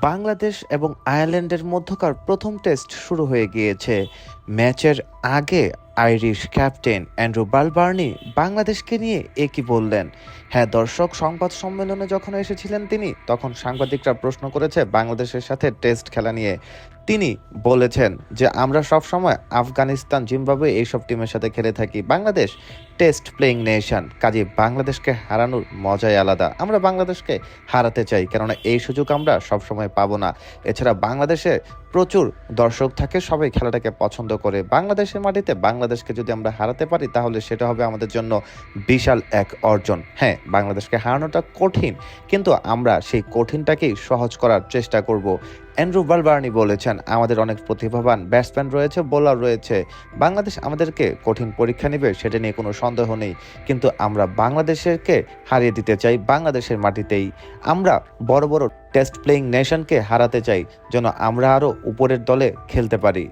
বাংলাদেশ এবং আয়ারল্যান্ডের মধ্যকার প্রথম টেস্ট শুরু হয়ে গিয়েছে। ম্যাচের আগে আইরিশ ক্যাপ্টেন অ্যান্ড্রু বালবার্নি বাংলাদেশকে নিয়ে একই বললেন? হ্যাঁ দর্শক, সংবাদ সম্মেলনে যখন এসেছিলেন তিনি, তখন সাংবাদিকরা প্রশ্ন করেছে বাংলাদেশের সাথে টেস্ট খেলা নিয়ে। তিনি বলেছেন যে, আমরা সব সময় আফগানিস্তান, জিম্বাবুয়ে এইসব টিমের সাথে খেলে থাকি। বাংলাদেশ টেস্ট প্লেইং নেশন কাজে বাংলাদেশকে হারানোর মজাই আলাদা। আমরা বাংলাদেশকে হারাতে চাই, কেননা এই সুযোগ আমরা সবসময় পাবো না। এছাড়া বাংলাদেশে প্রচুর দর্শক থাকে, সবাই খেলাটাকে পছন্দ করে। বাংলাদেশের মাটিতে বাংলাদেশকে যদি আমরা হারাতে পারি, তাহলে সেটা হবে আমাদের জন্য বিশাল এক অর্জন। হ্যাঁ বাংলাদেশকে হারানোটা কঠিন, কিন্তু আমরা সেই কঠিনটাকেই সহজ করার চেষ্টা করব। অ্যান্ড্রু বালবার্নি বলেছেন, আমাদের অনেক প্রতিভাবান ব্যাটসম্যান রয়েছে, বোলার রয়েছে। বাংলাদেশ আমাদেরকে কঠিন পরীক্ষা নেবে, সেটা নিয়ে কোনো সন্দেহ নেই। কিন্তু আমরা বাংলাদেশেরকে হারিয়ে দিতে চাই বাংলাদেশের মাটিতেই। আমরা বড় বড় টেস্ট প্লেয়িং নেশনকে হারাতে চাই, যেন আমরা আরও উপরের দলে খেলতে পারি।